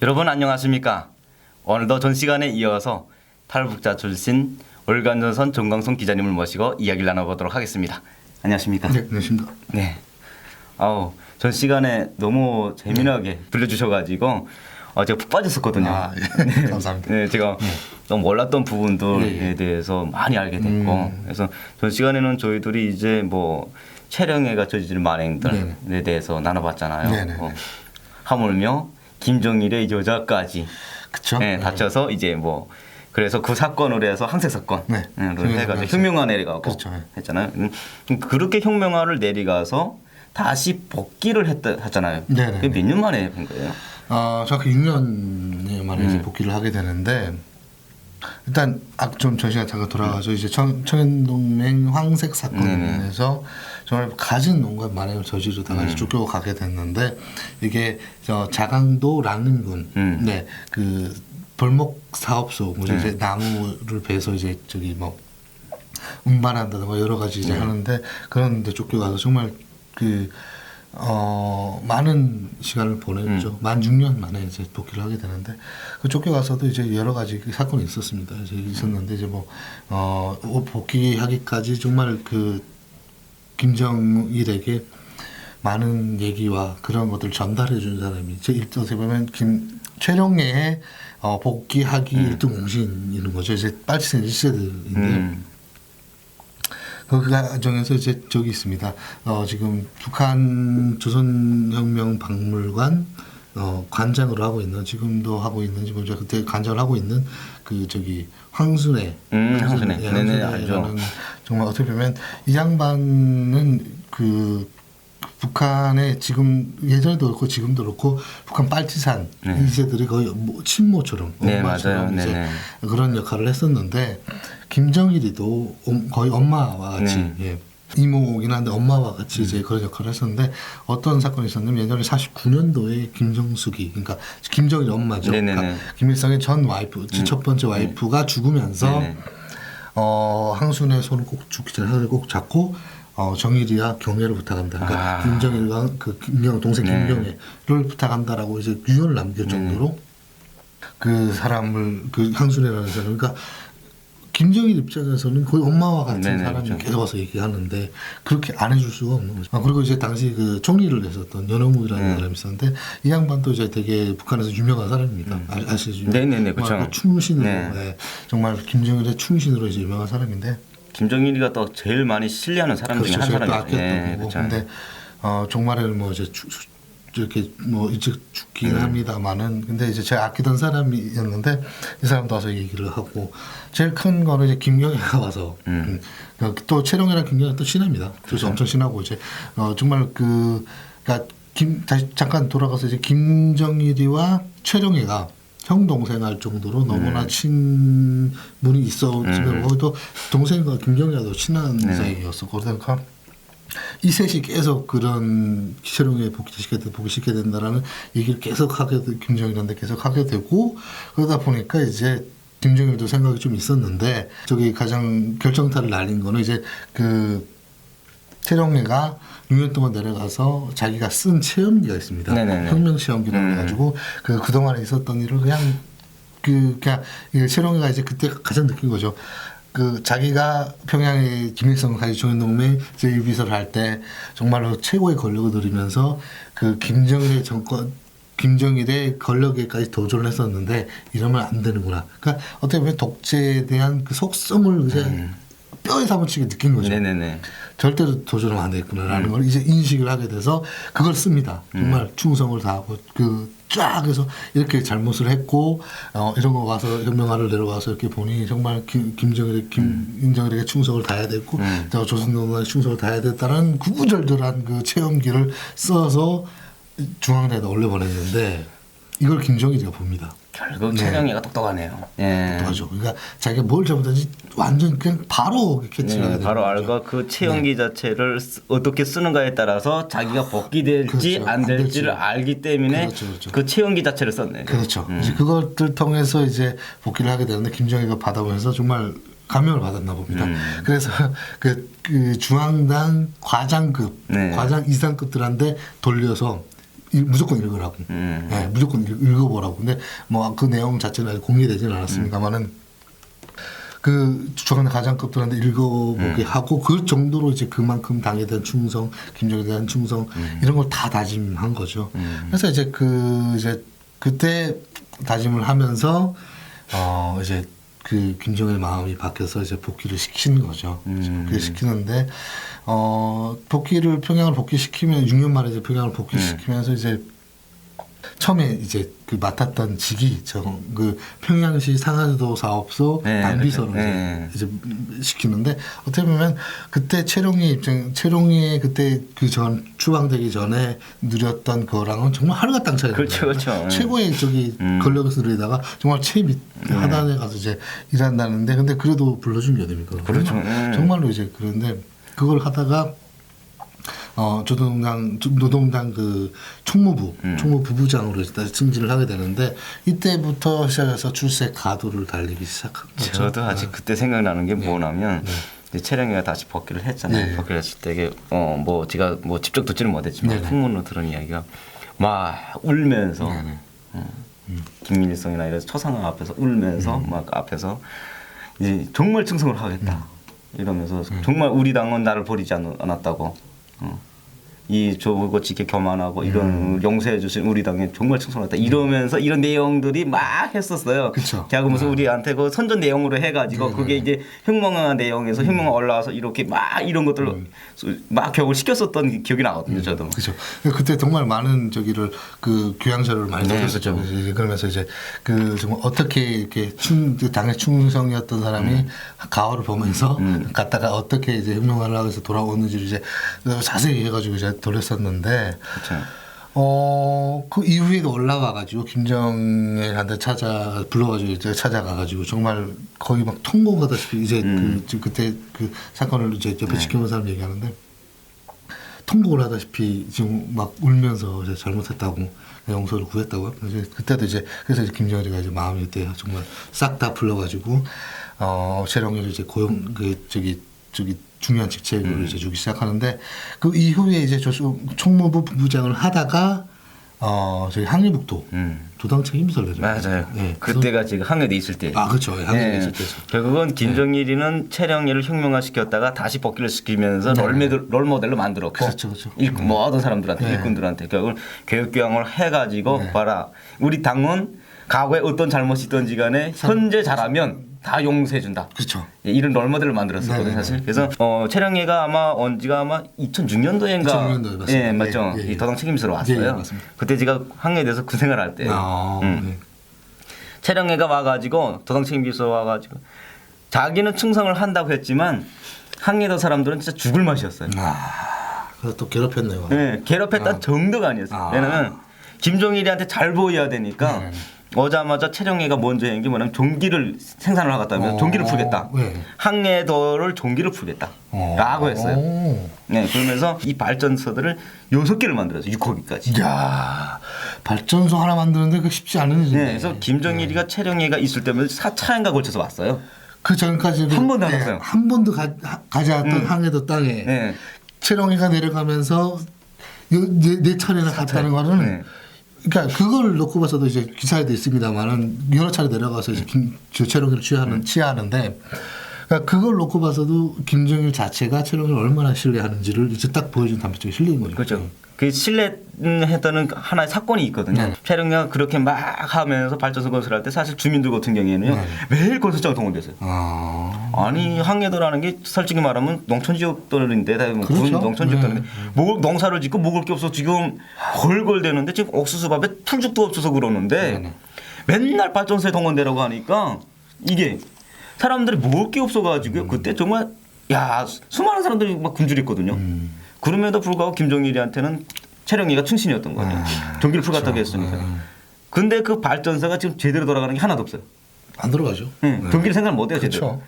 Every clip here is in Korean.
여러분 안녕하십니까? 오늘도 전 시간에 이어서 탈북자 출신 월간전선 정광송 기자님을 모시고 이야기를 나눠보도록 하겠습니다. 안녕하십니까? 네, 안녕하십니까. 네. 아우 전 시간에 너무 재미나게 들려주셔가지고 어, 제가 푹 빠졌었거든요. 아, 예. 감사합니다. 네, 제가 너무 몰랐던 부분들에 예, 예. 대해서 많이 알게 됐고, 음. 그래서 전 시간에는 저희들이 이제 뭐 촬영회가 저지른 만행들에 네네. 대해서 나눠봤잖아요. 네네. 어, 하물며 김정일의 여자까지 그쵸? 네, 다쳐서 이제 뭐 그래서 그 사건으로 해서 항색 사건 네. 을 해가지고. 혁명화 내려가고 그렇죠. 네. 했잖아요. 음, 그렇게 혁명화를 내려가서 다시 복귀를 했다 하잖아요. 그게 몇 년 만에 한 거예요? 어, 정확히 6년 만에 음. 이제 복귀를 하게 되는데 일단 아, 좀 전시간 잠깐 돌아가서 이제 청, 청년동맹 황색 네네. 인해서 정말 가진 온갖 만행을 저지르다가 음. 쫓겨가게 됐는데 이게 저 자강도 랑림군 음. 네그 벌목 사업소 뭐 네. 이제 나무를 베서 이제 저기 뭐 운반한다든가 여러 가지 이제 네. 하는데 그런 데 쫓겨가서 정말 그 어, 많은 시간을 보냈죠. 음. 만 6년 만에 이제 복귀를 하게 되는데 그 쫓겨가서도 이제 여러 가지 그 사건이 있었습니다. 이제 있었는데 이제 뭐 어, 복귀하기까지 정말 그 김정일에게 많은 얘기와 그런 것들을 전달해 준 사람이 제 일도 어떻게 보면 김 최룡의 어, 복귀하기 음. 일등 공신이는 거죠. 이제 빨치산 1세들인데 음. 그 과정에서 이제 저기 있습니다. 어, 지금 북한 조선혁명 박물관 어, 관장으로 하고 있는 지금도 하고 있는지 모르죠. 그때 관장을 하고 있는 그 저기 황순애. 음, 황순애. 예, 네네, 알죠. 정말 어떻게 보면 이 양반은 그 북한의 지금 예전에도 그렇고 지금도 그렇고 북한 빨치산 네. 이세들이 거의 뭐 친모처럼 네, 엄마처럼 맞아요. 이제 네네. 그런 역할을 했었는데 김정일이도 엄- 거의 엄마와 같이 네. 예, 이모긴 한데 엄마와 같이 이제 그런 역할을 했었는데 어떤 사건이 있었냐면 예전에 49년도에 김정숙이 그러니까 김정일 엄마죠. 네네네. 그러니까 김일성의 전 와이프, 첫 번째 와이프가 죽으면서 네네. 어, 항순의 손을 꼭 죽기 전에 꼭 잡고 어, 정일이야 경례를 부탁한다. 그러니까 아. 김정일과 그 김경 동생 네. 김경애를 부탁한다라고 이제 유언을 남길 정도로 그 사람을 그 항순이라는 사람 그러니까 김정일 입장에서는 거의 엄마와 같은 네네, 사람이 그렇죠. 계속 와서 얘기하는데 그렇게 안 해줄 수가 없는 거죠. 아, 그리고 이제 당시 그 총리를 했었던 연호무이라는 음. 사람이 있었는데 이 양반도 이제 되게 북한에서 유명한 사람입니다. 아, 아시죠? 음. 네네네, 정말 그쵸. 그 충신으로 네. 예, 정말 김정일의 충신으로 이제 유명한 사람인데 김정일이가 또 제일 많이 신뢰하는 사람 중에 그렇죠. 한 제가 또 사람이죠. 아꼈던 예, 거고. 그렇죠. 근데 어, 종말에는 뭐 이제 이렇게 뭐 일찍 죽긴 음. 합니다만은 근데 이제 제가 아끼던 사람이었는데 이 사람도 와서 얘기를 하고 제일 큰 거는 이제 김경애가 와서 음. 음, 또 최룡이랑 김경애 또 친합니다. 그래서 그렇죠. 엄청 친하고 이제 어, 정말 그 그러니까 김 다시 잠깐 돌아가서 이제 김정일이와 최룡이가 형 동생 할 정도로 너무나 친분이 있었으면 음. 거기도 동생과 김경애도 친한 네. 사이였었고 그러니까 이 셋이 계속 그런 기체룡에 복귀시켜야 돼, 복귀시켜야 된다라는 얘기를 계속 하게 돼, 김정일한테 계속 하게 되고 그러다 보니까 이제 김정일도 생각이 좀 있었는데 저기 가장 결정타를 날린 거는 이제 그 태룡이가 6년 동안 내려가서 자기가 쓴 체험기가 있습니다. 네네네. 혁명 체험기라고 음. 해가지고 그 그동안에 있었던 일을 그냥 그 그냥 이 채롱이가 이제 그때 가장 느낀 거죠. 그 자기가 평양에 김일성까지 조연동맹 제6비서를 할 때 정말로 최고의 권력을 누리면서 그 김정일의 정권 김정일의 권력에까지 도전을 했었는데 이러면 안 되는구나. 그러니까 어떻게 보면 독재에 대한 그 속성을 이제 뼈에 사무치게 느낀 거죠. 음. 네네네. 절대로 도전하면 안 되겠구나라는 음. 걸 이제 인식을 하게 돼서 그걸 씁니다. 정말 충성을 다하고 그 쫙 해서 이렇게 잘못을 했고 어, 이런 거 와서 혁명화를 내려와서 이렇게 보니 정말 김, 김정일의 김정일에게 충성을 다해야 되고 음. 저 조선노동에 충성을 다해야 됐다는 구구절절한 그 체험기를 써서 중앙대에다 올려보냈는데 이걸 김정일이가 봅니다. 결국 네. 최정이가 똑똑하네요. 예. 맞아. 그러니까 자기가 뭘 잘못했는지 완전 그냥 바로 캐치가 네, 되는 바로. 알고 그 체험기 자체를 쓰- 어떻게 쓰는가에 따라서 자기가 복귀될지 그렇죠. 안안 될지를 될지. 알기 때문에 그렇죠, 그렇죠. 그 체험기 자체를 썼네. 그렇죠. 음. 이제 그것들 통해서 이제 복귀를 하게 되는데 김정희가 받아보면서 정말 감명을 받았나 봅니다. 음. 그래서 그, 그 중앙당 과장급, 네. 과장 이상급들한테 돌려서 이- 무조건 읽으라고. 음. 네, 무조건 읽, 읽어보라고. 근데 뭐 그 내용 자체는 아직 공개되지는 않았습니다만은 그 주축하는 가장급들한테 읽어보게 하고 그 정도로 이제 그만큼 당에 대한 충성, 김정에 대한 충성 이런 걸 다 다짐한 거죠. 그래서 이제 그 이제 그때 다짐을 하면서 어 이제 그 김정의 마음이 바뀌어서 이제 복귀를 시키는 거죠. 음. 복귀를 시키는데 어 복귀를 평양을 복귀시키면 6년 만에 이제 평양을 복귀시키면서 이제 처음에 이제 그 맡았던 직이 저그 평양시 상하도 사업소 네, 당비서로 그렇죠. 네. 이제, 이제 시키는데 어떻게 보면 그때 채롱이 입장 채롱이 그때 그 전 추방되기 전에 누렸던 거랑은 정말 하루가 땅 차이. 그렇죠, 그렇죠. 최고의 저기 음. 권력에서 누리다가 정말 최밑 하단에 가서 이제 일한다는데 근데 그래도 불러준 게 됩니까? 그렇죠. 정말, 음. 정말로 이제 그런데 그걸 하다가 어 조동당 노동당 그 총무부 음. 총무부 부장으로 일단 승진을 하게 되는데 이때부터 시작해서 출세 가도를 달리기 시작한 거죠. 저도 아직 그때 생각나는 게 뭐냐면 이제 채령이가 다시 복귀를 했잖아요. 네. 복귀를 했을 때 어뭐 제가 뭐 직접 듣지는 못했지만. 풍문으로 들은 이야기가 막 울면서. 어, 김민일성이나 이런 초상화 앞에서 울면서 막 앞에서 이제 정말 충성을 하겠다 이러면서 정말 우리 당은 나를 버리지 않- 않았다고 어. 이 저거 지켜 교만하고 이런 용서해 주신 우리 당에 정말 충성하다 이러면서 이런 내용들이 막 했었어요. 그쵸. 걔하고 무슨 우리한테 그 선전 내용으로 해가지고 그게 이제 혁명한 내용에서 혁명 올라와서 이렇게 막 이런 것들을 막 교육을 시켰었던 기억이 나거든요. 저도. 그렇죠. 그때 정말 많은 저기를 그 교양서를 많이 네, 썼었죠. 그렇죠. 그러면서 이제 그 정말 어떻게 이렇게 충, 그 당의 충성이었던 사람이 음. 가오를 보면서 갔다가 어떻게 이제 혁명을 하고 해서 돌아오는지를 이제 자세히 해가지고 이제 돌렸었는데 그렇죠. 어, 그 이후에도 올라와가지고 김정일한테 찾아 불러가지고 이제 찾아가가지고 정말 거의 막 통곡하다시피 이제 음. 그 그때 그 사건을 이제 옆에 네. 지켜본 사람 얘기하는데 통곡을 하다시피 지금 막 울면서 이제 잘못했다고 용서를 구했다고 이제 그때도 이제 그래서 이제 김정일이가 이제 마음이 그때 정말 싹 다 풀려가지고 어 최룡이를 이제 고용 그 저기 저기 중요한 직책을 음. 이제 주기 시작하는데 그 이후에 이제 저 총무부 부장을 하다가 어 저기 항해북도 음. 도당청 힘설레죠. 맞아요. 예. 그때가 지금 항해돼 있을 때. 아 그렇죠. 항해에 예. 있을 때죠. 결국은 김정일이는 채령이를 혁명화시켰다가 다시 복귀를 시키면서 네. 롤모델, 롤모델로 만들었고 그렇죠, 그렇죠. 일, 모든 사람들한테 네. 일꾼들한테 결국은 교육교양을 해가지고 봐라 우리 당은 과거에 어떤 잘못이 있던지 간에 현재 잘하면 다 용서해준다. 그렇죠. 예, 이런 롤모델을 만들었었거든요 네네네. 사실. 그래서 어, 채령이가 아마 언지가 아마 2006년도인가 2006년도에 맞습니다. 예 맞죠. 예, 예, 예. 이 도당 책임서로 왔어요. 예, 예. 그때 제가 항해에 대해서 그 생활을 할 때. 아, 음. 네. 채령회가 와가지고 도당청 비서 와가지고 자기는 충성을 한다고 했지만 항해도 사람들은 진짜 죽을 맛이었어요. 아, 그래서 또 괴롭혔네요. 네, 괴롭혔던 정도가 아니었어요. 아. 왜냐면 김종일이한테 잘 보여야 되니까 네. 오자마자 채령회가 먼저 한 게 뭐냐면 종기를 생산을 하겠다면 어. 종기를 풀겠다. 네. 항해도를 종기를 풀겠다. 어. 라고 했어요. 오. 네, 그러면서 이 발전소들을 여섯 개를 만들었어요. 6호기까지. 야 발전소 하나 만드는데 그 쉽지 않은 일인데. 네, 그래서 김정일이가 채령회가 있을 때면 4차인가 걸쳐서 왔어요. 그 전까지 한 번도 안 왔어요. 한 번도 가, 하- 가지 않았던 음. 항해도 땅에 네. 채롱이가 내려가면서 요- 네, 네 차례나 갔다는 거는 네. 그러니까 그걸 놓고 봐서도 이제 기사에도 있습니다만은 여러 차례 내려가서 이제 김, 저 채롱이를 취하는 취하는데 그러니까 그걸 놓고 봐서도 김정일 자체가 채롱이를 얼마나 신뢰하는지를 이제 딱 보여준 단편적인 실력인 거죠. 그렇죠. 그 신뢰했다는 하나의 사건이 있거든요. 네. 촬영가 그렇게 막 하면서 발전소 건설할 때 사실 주민들 같은 경우에는요 네. 매일 건설장 동원됐어요. 아, 아니 항해도라는 게 솔직히 말하면 농촌 지역들인데 그렇죠. 농촌 지역들인데 네. 뭐 농사를 짓고 먹을 게 없어 지금 걸걸대는데 지금 옥수수밥에 풀죽도 없어서 그러는데 네, 네. 맨날 발전소에 동원되라고 하니까 이게 사람들이 먹을 게 없어가지고요 음. 그때 정말 야 수많은 사람들이 막 굶주렸거든요. 음. 그럼에도 불구하고 김정일이한테는 채령이가 충신이었던 거죠. 아, 종기를 풀겠다고 그렇죠. 했으니까. 아. 근데 그 발전소가 지금 제대로 돌아가는 게 하나도 없어요. 안 들어가죠. 응, 네. 종기를 생각 못 해요 제대로. 그렇죠.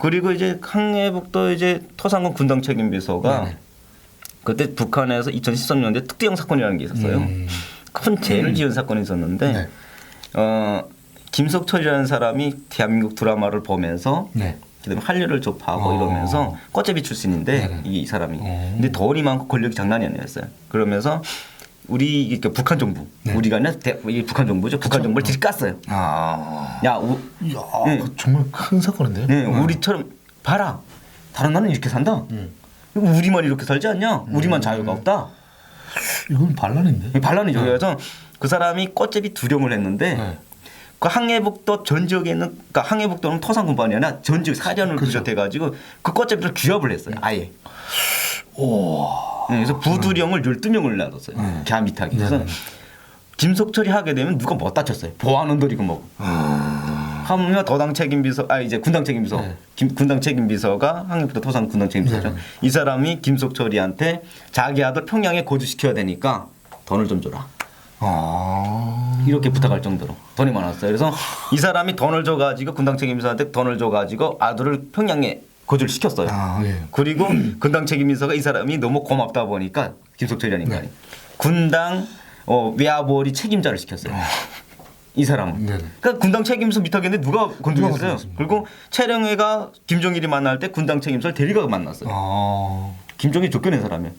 그리고 이제 항해북도 이제 토상군 군당 책임 비서가 네네. 그때 북한에서 2013년대 특대형 사건이라는 게 있었어요. 음. 큰 죄를 지은 사건이 있었는데 네. 어, 김석철이라는 사람이 대한민국 드라마를 보면서 네. 그다음에 한류를 접하고 어. 이러면서 꽃제비 출신인데 네네. 이 사람이 어. 근데 돈이 많고 권력이 장난이 아니었어요. 그러면서 우리 이게 북한 정부 우리가 아니라 대, 이 북한 정부죠. 북한 정부를 들이깠어요. 아. 야, 우, 이야, 네. 그 정말 큰 사건인데요. 네, 우리처럼 봐라. 다른 나라는 이렇게 산다. 이거 우리만 이렇게 살지 않냐? 우리만 자유가 없다. 이건 반란인데. 이 반란이죠. 그래서 그 사람이 꽃제비 두령을 했는데 네. 그 항해북도 전 지역에 있는 그러니까 항해북도는 토산군반이 아니라 전 지역 사련을 그렇죠. 비롯해가지고 그 꽃제비를 규합을 했어요. 아예. 오. 네, 그래서 부두령을 12명을 놔뒀어요. 갸 밑하게. 그래서 네. 김석철이 하게 되면 누가 못 다쳤어요. 보안원 들이고 뭐. 하면 도당 책임 비서 아 이제 군당 책임 비서 네. 김, 군당 책임 비서가 항해부터 토산 군당 책임 비서죠. 네. 이 사람이 김석철이한테 자기 아들 평양에 거주시켜야 되니까 돈을 좀 줘라. 아. 이렇게 부탁할 정도로 돈이 많았어요. 그래서 이 사람이 돈을 줘가지고 군당 책임비서한테 돈을 줘가지고 아들을 평양에 거주를 시켰어요. 아, 예. 그리고 군당 책임비서가 이 사람이 너무 고맙다 보니까 김석철이라니까 네. 군당 어, 외아버리 책임자를 시켰어요. 이 사람은. 네네. 그러니까 군당 책임서 밑하겠는데 누가 건드렸어요? 그리고 채령회가 김종일이 만날 때 군당 책임서를 데리가 만났어요. 아. 김종일 쫓겨낸 사람이에요.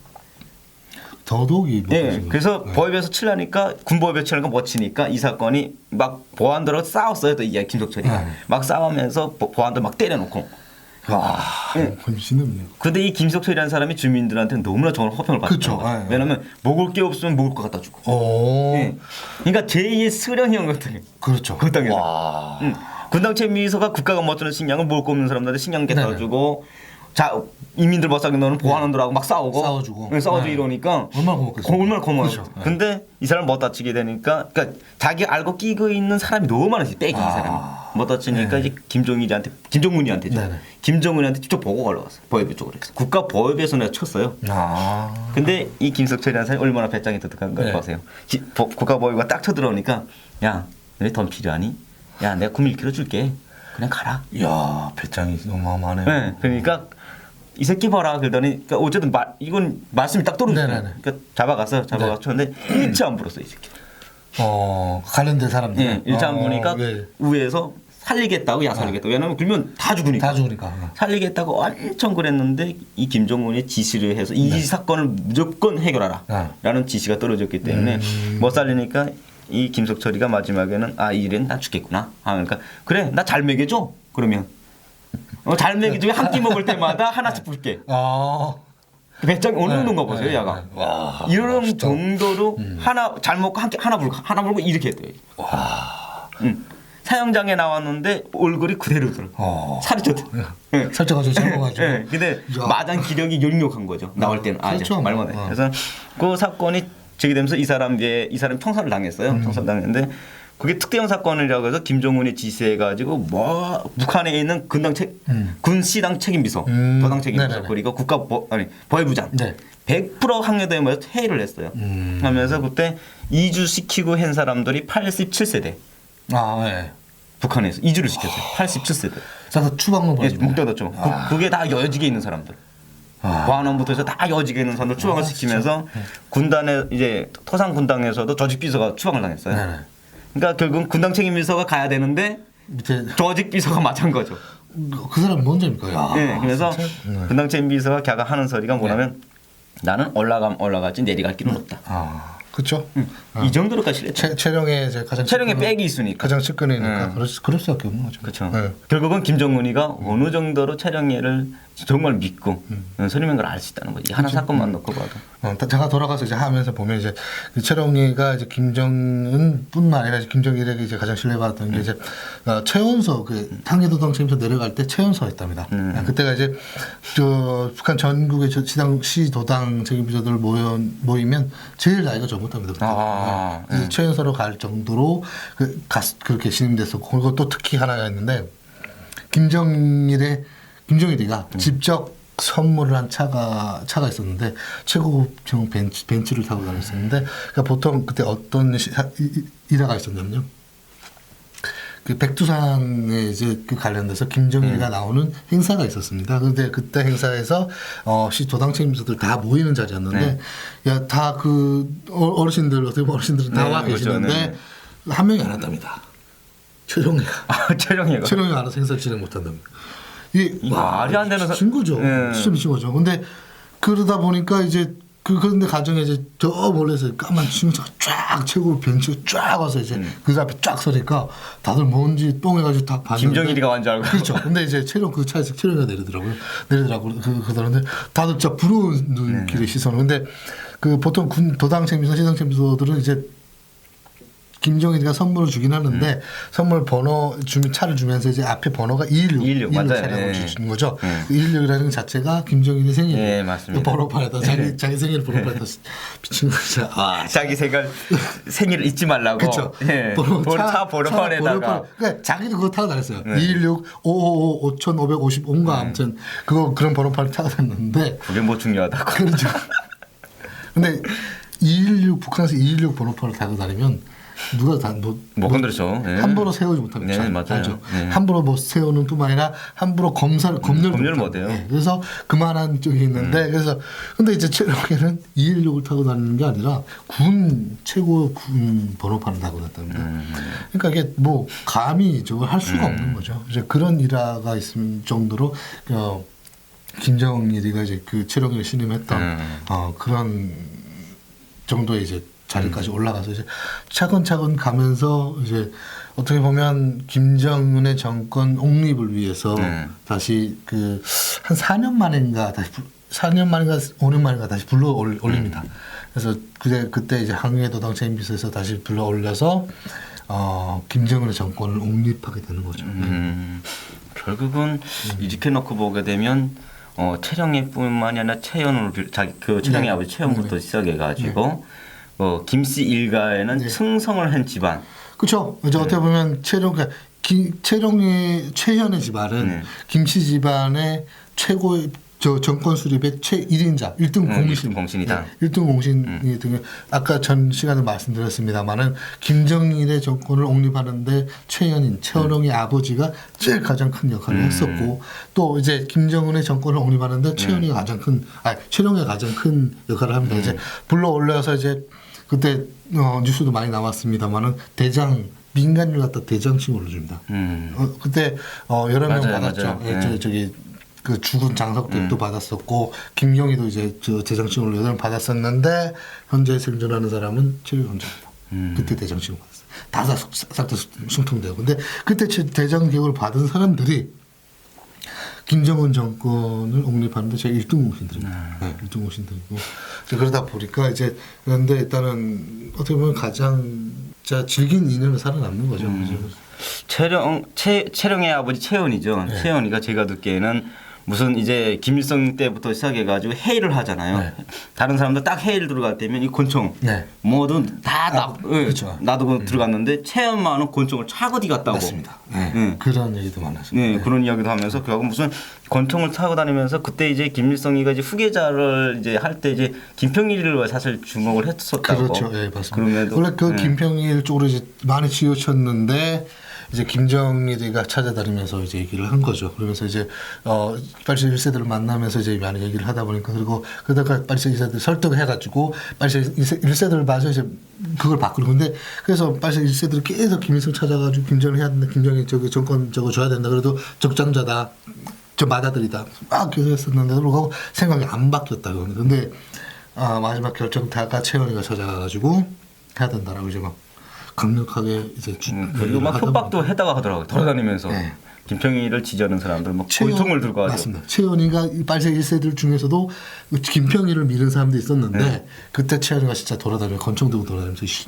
더더욱이 뭐 예. 그래서 네. 법에서 치려니까 군법에 치려니까 못 치니까 이 사건이 막 보안들하고 싸웠어요. 또이 김석철이 네. 막 싸우면서 보- 보안들 막 때려놓고. 아, 예. 그건 신음이네요. 근데 이 김석철이라는 사람이 주민들한테 너무나 좋은 호평을 그쵸. 받았죠. 예, 예. 왜냐면 먹을 게 없으면 먹을 거 갖다 주고. 오. 예. 그러니까 제2의 수령이 형 같은. 그렇죠. 그 땅에서. 와. 응. 군당체 미소가 국가가 못 주는 식량을 먹을 거 없는 사람들한테 식량 갖다. 주고. 자 이민들 못 살게 너는 보안원들하고 막 싸우고 싸워주고. 네, 싸워주고 네. 이러니까 얼마나 고맙겠어요. 얼마나 고마워요. 그렇죠. 네. 근데 이 사람 못 다치게 되니까 그러니까 자기 알고 끼고 있는 사람이 너무 많아지 빼기 이 아. 사람이 못 다치니까 네. 이제 김종일이한테 김종문이한테죠. 네네. 김정은이한테 직접 보고 걸러갔어요. 보협 쪽으로. 그래서 국가 보협에서 내가 쳤어요. 아. 근데 이 김석철이라는 사람이 얼마나 배짱이 뜨뜻한 걸 네. 보세요. 기- 보- 국가보위가 딱 쳐들어오니까 야 너네 돈 필요하니? 야 내가 구밀 키로 줄게. 그냥 가라. 야, 배짱이 어마어마하네요. 네, 그러니까 이 새끼 봐라 그러더니 그러니까 어쨌든 마, 이건 말씀이 딱 떨어졌어요. 네네네. 그러니까 잡아갔어, 잡아갔어. 근데 일치 안 불었어 이 새끼. 어, 관련된 사람들. 예, 일치 안 어, 부니까 예. 위에서 살리겠다고 야 살리겠다. 왜냐면 그러면 다 죽으니까. 다 죽으니까. 살리겠다고 엄청 그랬는데 이 김정은이 지시를 해서 이 사건을 무조건 해결하라 네. 라는 지시가 떨어졌기 때문에 못 살리니까 이 김석철이가 마지막에는 아 이 일은 나 죽겠구나 아 그러니까 그래 나 잘 먹여줘 그러면 어, 잘 먹여주면 한끼 먹을 때마다 하나씩 줄게 아. 그 배짱이 어느 네, 정도인가 보세요 네, 야가 네. 와. 이런 정도로 하나 잘 먹고 한 끼 하나 불고 하나 불고 이렇게 했대요 와. 응. 사형장에 나왔는데 얼굴이 그대로 들어 어. 살이 쪘대 예. 살쪄가지고 젊어가지고. 예, 근데 야. 마장 기력이 열욕한 거죠. 나올 때는 아, 그렇죠. 말 못해. 어. 그래서 그 사건이 제기되면서 이 사람 이제 이 사람 청산을 당했어요. 음. 청산 당했는데 그게 특대형 사건이라고 해서 김정은이 지시해가지고 뭐 북한에 있는 군당 책 음. 군시당 책임 비서, 음. 도당 책임 비서 네네네. 그리고 국가 보, 아니 보위부장 네. 100% 항해도에 모여서 회의를 했어요. 음. 하면서 그때 이주 시키고 한 사람들이 87세대 아, 예. 북한에서 이주를 시켰어요. 87세대. 자, 추방로 예, 보내죠. 묵혀뒀죠. 아. 그, 게 다 여직에 있는 사람들. 아. 보안원부터 해서 다 여직에 있는 사람들 추방을 아, 시키면서 군단에 이제 토상 군당에서도 조직 비서가 추방을 당했어요. 네네. 그러니까 결국 군당 책임 비서가 가야 되는데 밑에 조직 비서가 맞은 거죠. 그 사람 뭔지입니까? 야. 예, 그래서 진짜? 네. 군당 책임 비서가 걔가 하는 소리가 뭐냐면 나는 올라가면 올라가지 내려갈 길은 없다. 아, 그렇죠. 이 정도로까지 실렸죠. 채, 채령의 이제 가장 측근은- 백이 있으니까. 가장 측근이니까 네. 그럴, 수- 그럴 수밖에 없는 거죠. 그렇죠. 네. 결국은 김정은이가 어느 정도로 체령예를 정말 믿고 음. 선임인 걸알 수 있다는 거지. 하나 사건만 놓고 봐도. 어, 다- 제가 돌아가서 이제 하면서 보면 이제 그 최룡이가 이제 김정은뿐만 아니라 이제 김정일에게 이제 가장 신뢰받았던 게 이제 어, 최연소 그 당계도당 책임서 내려갈 때 최연소였답니다. 음. 아, 그때가 이제 저 북한 전국의 저 시당 시 도당 책임자들 모여 모이면 제일 나이가 적 었답니다. 그때. 아, 네. 이제 최연소로 갈 정도로 그 갔- 그렇게 신임됐었고 그리고 또 특히 하나가 있는데 김정일의 김정일이가 직접 선물을 한 차가 차가 있었는데 최고급형 벤츠, 벤츠를 타고 다녔었는데 그러니까 보통 그때 어떤 시, 이- 일화가 있었냐면요. 그 백두산에 이제 그 관련돼서 김정일이가 나오는 행사가 있었습니다. 근데 그때 행사에서 어, 시 도당 책임자들 다 모이는 자리였는데 야다 그 어르신들 어떻게 보면 어르신들은 다 네, 와 그렇죠. 계시는데 네. 한 명이 안 한답니다. 최종이가 아, 체령예가. 최종이 알아서 행사 진행 못 한답니다. 이게 말이 안 되는 사- 친 거죠. 네. 진짜 미친 거죠. 근데 그러다 보니까 이제 그 그런데 가정에 이제 저 멀리서 까만 친구가 쫙 최고 벤치가 쫙 와서 이제 그 앞에 쫙 서니까 다들 뭔지 똥해가지고 다 봤는데 김정일이가 완줄 알고. 그렇죠. 근데 이제 최룡 그 차에서 최룡이가 내리더라고요. 내리더라고 그 그러는데 다들 진짜 부러운 네. 눈길의 시선을. 근데 그 보통 군 도당 챔비서 시당 챔비서들은 이제 김정일이가 선물을 주긴 하는데 선물 번호 주면 차를 주면서 이제 앞에 번호가 216, 216, 맞아요. 차량을 예. 주는 거죠. 예. 216이라는 것 자체가 김정일의 생일. 예, 맞습니다. 예. 번호판에다 자기 자기 생일 번호판에다 미친 거죠. 아, 자기 생일 생일을 잊지 말라고. 그렇죠. 예. 번호, 차 번호판에다가. 번호판. 그러니까 자기도 그거 타고 다녔어요. 네. 216, 555, 5555인가 아무튼 그거 그런 번호판을 타고 다녔는데 그게 뭐 중요하다고. 그렇죠. 근데 216 북한에서 216 번호판을 타고 다니면 누가 다뭐 뭐 건드렸죠. 예. 함부로 세우지 못합니다. 네, 맞아요. 알죠? 네. 함부로 뭐 세우는 뿐만 아니라 함부로 검사를 검열을 못합니다. 못해요. 네, 그래서 그만한 쪽이 있는데 음. 그래서 근데 이제 최록에는 216을 타고 다니는 게 아니라 군 최고 군 번호판을 타고 다녔답니다. 음. 그러니까 이게 뭐 감히 저걸 할 수가 없는 거죠. 이제 그런 일화가 있을 정도로 어, 김정일이가 이제 그 최록을 신임했던 음. 어, 그런 정도의 이제 자리까지 올라가서 이제 차근차근 가면서 이제 어떻게 보면 김정은의 정권 옹립을 위해서 네. 다시 그 한 4년 만인가 다시 불- 4년 만인가 5년 만인가 다시 불러 올- 올립니다. 그래서 그때 그때 이제 항해 도당 재임비서에서 다시 불러 올려서 어 김정은의 정권을 옹립하게 되는 거죠. 음, 결국은 이렇게 놓고 보게 되면 어, 최령의뿐만이 아니라 빌- 자기 그 최령의 네. 아버지 최연부터 시작해가지고 어, 김씨 일가에는 네. 충성을 한 집안. 그렇죠. 이제 어떻게 보면 최룡 그러니까 기, 최룡의 최현의 집안은 네. 김씨 집안의 최고의 저 정권 수립의 최 1인자, 1등 음, 공신. 일등 공신이다. 음. 일 1등 공신이 등 아까 전 시간에 말씀드렸습니다만은 김정일의 정권을 옹립하는데 최현인, 최원홍의 아버지가 제일 가장 큰 역할을 음. 했었고 또 이제 김정은의 정권을 옹립하는데 최현이가 가장 큰, 아 최룡이 가장 큰 역할을 합니다. 음. 이제 불러 올려서 이제 그때 어, 뉴스도 많이 나왔습니다만은 대장 민간인 갖다 대장칭을 올려줍니다. 음. 어, 그때 어, 여러 명 맞아요, 받았죠. 맞아요. 예, 네. 저, 저기 그 죽은 장석대도 받았었고 김경희도 이제 저 대장칭을 여러 명 받았었는데 현재 생존하는 사람은 최일 혼자입니다. 음. 그때 대장칭을 받았어요. 다싹다 숨통되고 근데 그때 최- 대장 기록을 받은 사람들이 김정은 정권을 옹립하는데 제일 1등 공신들입니다. 네, 1등 공신들이고 그러다 보니까 이제 그런데 일단은 어떻게 보면 가장 자 즐긴 인연을 살아남는 거죠. 음. 그죠? 최령 최 최령의 아버지 최연이죠. 네. 최연이가 제가 듣기에는 무슨 이제 김일성 때부터 시작해가지고 회의를 하잖아요. 네. 다른 사람들 딱 회의를 들어갈 때면 이 권총 네. 뭐든 다 나, 아, 예, 그쵸. 놔두고 들어갔는데 최연만은 권총을 차고 뒤 갔다고. 맞습니다. 네. 네. 그런 얘기도 많았어요. 네, 그런 이야기도 하면서 결국 무슨 권총을 타고 다니면서 그때 이제 김일성이가 이제 후계자를 이제 할 때 이제 김평일을 사실 주목을 했었다고. 그렇죠. 예, 맞습니다. 그럼에도 원래 그 네. 김평일 쪽으로 이제 많이 치우쳤는데 이제 김정일이가 찾아다니면서 이제 얘기를 한 거죠. 그러면서 이제 어 81세들을 만나면서 이제 많이 얘기를 하다 보니까 그리고 그러다가 81세들 설득을 해가지고 81세들을 봐서 이제 그걸 바꾸는 건데 그래서 81세들을 계속 김일성 찾아가지고 김정일 해야 된다. 김정일 저기 정권 저거 줘야 된다. 그래도 적장자다. 저 맏아들이다. 막 계속 했었는데 그러고 생각이 안 바뀌었다고. 근데 아, 마지막 결정타가 채원이가 찾아가가지고 해야 된다라고 이제 막 강력하게 이제 주, 음, 그리고 막 협박도 했다가 하더라고요. 돌아다니면서 네. 김평일을 지지하는 사람들 막 권총을 들고 와서 맞습니다. 이 빨세 1세들 중에서도 김평일을 미는 사람도 있었는데 네. 그때 채원이가 진짜 돌아다니며 권총 들고 돌아다니면서 시-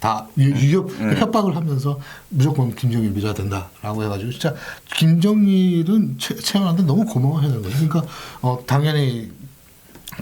다 유- 위협 네. 협박을 하면서 무조건 김정일 밀어야 된다라고 해가지고 진짜 김정일은 채, 채원한테 너무 고마워해야 되는 거죠. 그러니까 어, 당연히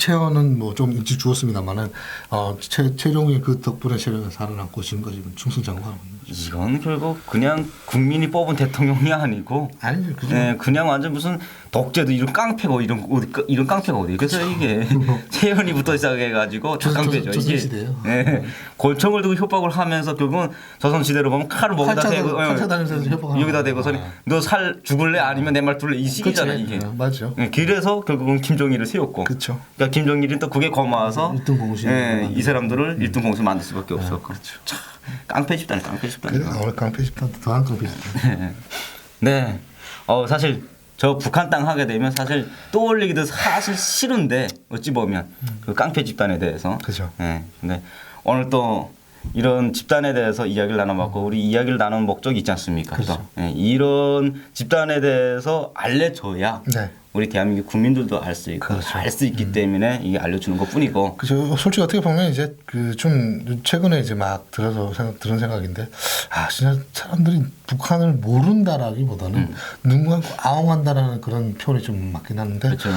채원은 뭐좀 일찍 죽었습니다만은 어, 채, 채룡이 그 덕분에 채룡이 살아남고 지금까지 충성장구하고 있는 거죠. 이건 결국 그냥 국민이 뽑은 대통령이 아니고 아니죠, 그죠? 네, 그냥 완전 무슨 독재도 이런 깡패고 이런 어디 이런 깡패가 어디 그래서 이게 최현이부터 시작해가지고 깡패죠 조- 이게. 네, 권총을 들고 협박을 하면서 결국은 조선 시대로 보면 칼을 칼차 대고 협박하는 여기다 거야. 대고서는 아. 너살 죽을래 아니면 내말 들래 이 식이잖아 그치? 이게 어, 맞죠. 네, 그래서 결국은 김정일을 세웠고 그쵸. 그러니까 김정일은 또 그게 고마워서 일등 공신. 예, 이 사람들을 일등 공신 만들 수밖에 없었고 그렇죠. 참, 깡패 집단 깡패 집단 그래, 오늘 깡패 집단 더한 깡패 집단. 네. 어 사실 저 북한 땅 하게 되면 사실 떠올리기도 사실 싫은데 어찌 보면 그 깡패 집단에 대해서 그죠. 예. 근데 오늘 또 이런 집단에 대해서 이야기를 나눠봤고 우리 이야기를 나누는 목적이 있지 않습니까? 그렇죠. 또. 예, 이런 집단에 대해서 알려줘야 네. 우리 대한민국 국민들도 알 수 있고 그렇죠. 알수 있기 때문에 이게 알려주는 것뿐이고 그죠. 솔직히 어떻게 보면 이제 그 좀 최근에 이제 막 들어서 생각, 들은 생각인데 아 진짜 사람들이 북한을 모른다라기보다는 음. 눈 감고 아웅한다라는 그런 표현이 좀 맞긴 하는데 그렇죠.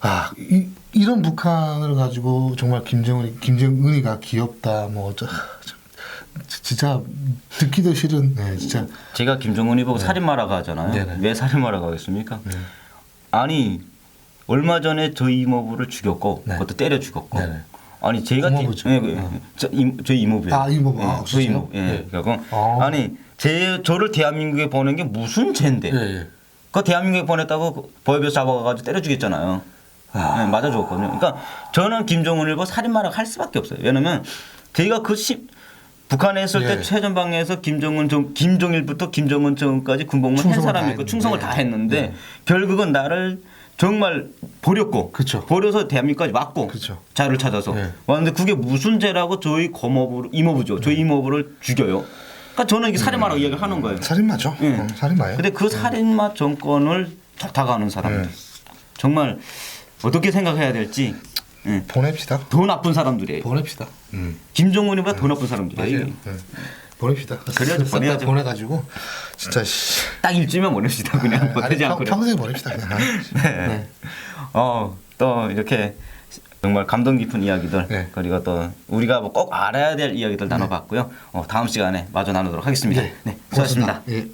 아 이, 이런 북한을 가지고 정말 김정은이 김정은이가 귀엽다 뭐 어쩌 참, 진짜 듣기도 싫은 네 진짜 제가 김정은이 보고 살인마라고 하잖아요. 네네. 왜 살인마라고 하겠습니까? 네. 아니 얼마 전에 저희 이모부를 죽였고 네. 그것도 때려 죽였고 네네. 아니 제가 이모부죠. 예, 그, 어. 저, 이, 저희 이모부요. 아, 이모부. 아, 저희 진짜요? 이모. 예. 네. 그래서 아. 아니 제 저를 대한민국에 보낸 게 무슨 죄인데? 예, 예. 그 대한민국에 보냈다고 그 법에서 잡아가지고 때려 죽였잖아요. 아. 네, 맞아 줬거든요. 그러니까 저는 김정은을 보고 살인마라고 할 수밖에 없어요. 왜냐면 제가 그 시, 북한에 있을 예. 때 최전방에서 김정은 정, 김정일부터 김정은 정까지 군복무 한 사람이고 충성을 다 했는데. 했는데 결국은 나를 정말 버렸고 그쵸. 버려서 대한민국까지 왔고 그쵸. 자를 찾아서 네. 왔는데 그게 무슨 죄라고 저희 고모부 이모부죠. 저희 이모부를 죽여요. 그러니까 저는 이게 살인마라고 이야기를 하는 거예요. 살인마죠. 예. 어, 살인마예요. 근데 그 살인마 정권을 좋다가는 사람들 네. 정말 어떻게 생각해야 될지 예. 보냅시다. 더 나쁜 사람들이에요. 보냅시다. 음. 김정은이보다 더 나쁜 사람들이에요. 맞아요. 네. 보냅시다. 그래야죠, 싹다 보내야죠. 보내가지고 진짜 씨. 딱 일주면 보냅시다 그냥 아니, 보내지 평, 않고 평생 보냅시다 그냥. 네. 어또 이렇게 정말 감동 깊은 이야기들 네. 그리고 또 우리가 뭐 꼭 알아야 될 이야기들 나눠봤고요. 어, 다음 시간에 마저 나누도록 하겠습니다. 네. 네, 수고하셨습니다. 예.